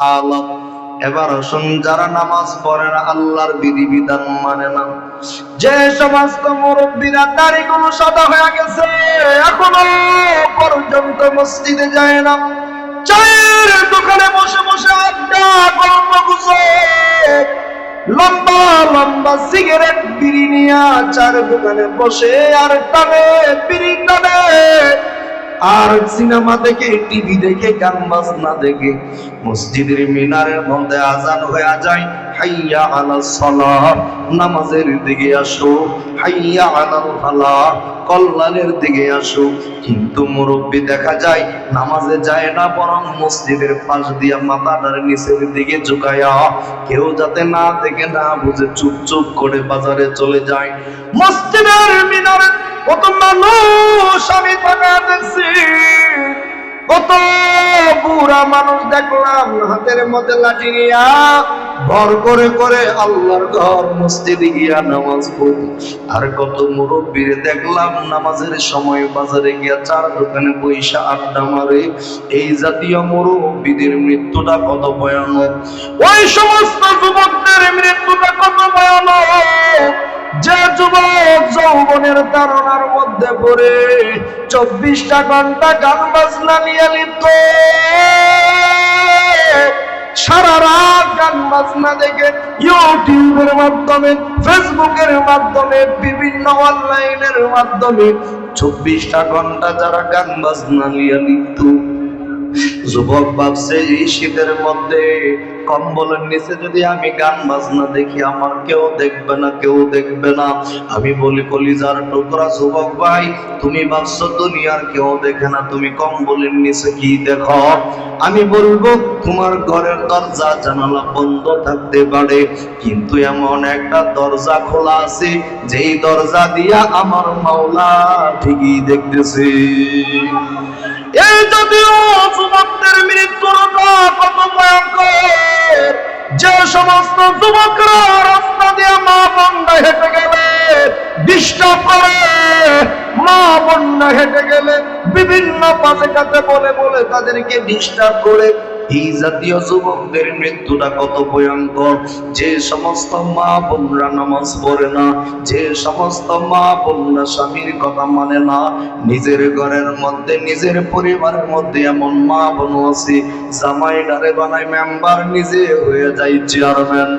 হালত এবার আসুন, যারা নামাজ পড়ে না, আল্লাহর বিধিবিধান মানে না। যে সমস্ত মুরব্বীরা দাড়িগুলো সাদা হয়ে গেছে, এখনও পর্যন্ত মসজিদে যায় না। চায়ের দোকানে বসে বসে আড্ডা, গল্প গুজব, লম্বা লম্বা সিগারেট বিড়ি নিয়ে চার দোকানে বসে আর টানে, বিড়ি টানে। আর সিনেমা দেখে, টিভি দেখে, গান বাজনা দেখে, মসজিদের মিনারের মধ্যে আজান হয়ে যায়, হাইয়া আলাল সালাহ, নামাজের দিকে আসো, হাইয়া আলাল ফালাহ কল্যাণের দিকে আসো। কিন্তু মুরব্বী দেখা যায়, নামাজে যায় না, বরং মসজিদের পাশ দিয়া মাথাটার নিচের দিকে ঝুঁকায়া কেউ যাতে না দেখে, না বুঝে চুপ চুপ করে বাজারে চলে যায়। মসজিদের মিনারে কত মানুষ আমি থাকা দেখছি কত বুড়া মানুষ দেখলাম হাতের মধ্যে লাঠি নিয়া ভর করে করে আল্লাহর ঘর মসজিদে গিয়া নামাজ পড়ি। আর কত মুরব্বীরে দেখলাম নামাজের সময় বাজারে গিয়া চার দোকানে পয়সা আড্ডা মারে, এই জাতীয় মুরব্বীদের মৃত্যুটা কত ভয়ানক। ওই সমস্ত যুবকদের মৃত্যুটা কত যৌবনের তারণার মধ্যে পড়ে চব্বিশটা ঘণ্টা গান বাজনা নিয়ে লিপ্ত। সারা রাত গান বাজনা দেখে ইউটিউবের মাধ্যমে, ফেসবুকের মাধ্যমে, বিভিন্ন অনলাইনের মাধ্যমে চব্বিশটা ঘণ্টা যারা গান বাজনা নিয়ে লিপ্ত। যুবক ভাবছে, এই শীতের মধ্যে কম্বলের নিচে যদি আমি গান বাজনা দেখি, আমার কেউ দেখবে না, কেউ দেখবে না। আমি বলি, কলিজার টুকরা যুবক ভাই, তুমি ভাবছ দুনিয়ার কেউ দেখে না, তুমি কম্বলের নিচে কি দেখো? আমি বলব, তোমার ঘরের দরজা, জানালা বন্ধ থাকতে পারে, কিন্তু এমন একটা দরজা খোলা আছে, যেই দরজা দিয়া আমার মাওলা ঠিকই দেখতেছে। এই কত ভয়ঙ্কর। যে সমস্ত যুবকরা রাস্তা দিয়ে মা বন্ধা হেঁটে গেলে ডিস্টার্ব করে। মা বন্যা হেঁটে গেলে বিভিন্ন পাশে কাছে বলে বলে তাদেরকে ডিস্টার্ব করে। এই জাতীয় যুবকদের মৃত্যুটা কত ভয়ঙ্কর। যে সমস্ত মা বোনরা নামাজ পড়ে না, যে সমস্ত মা বোনরা স্বামীর কথা মানে না, নিজের ঘরের মধ্যে, নিজের পরিবারের মধ্যে এমন মা বোন আছে জামাই ডারে বানায় মেম্বার নিজে হয়ে যায় চেয়ারম্যান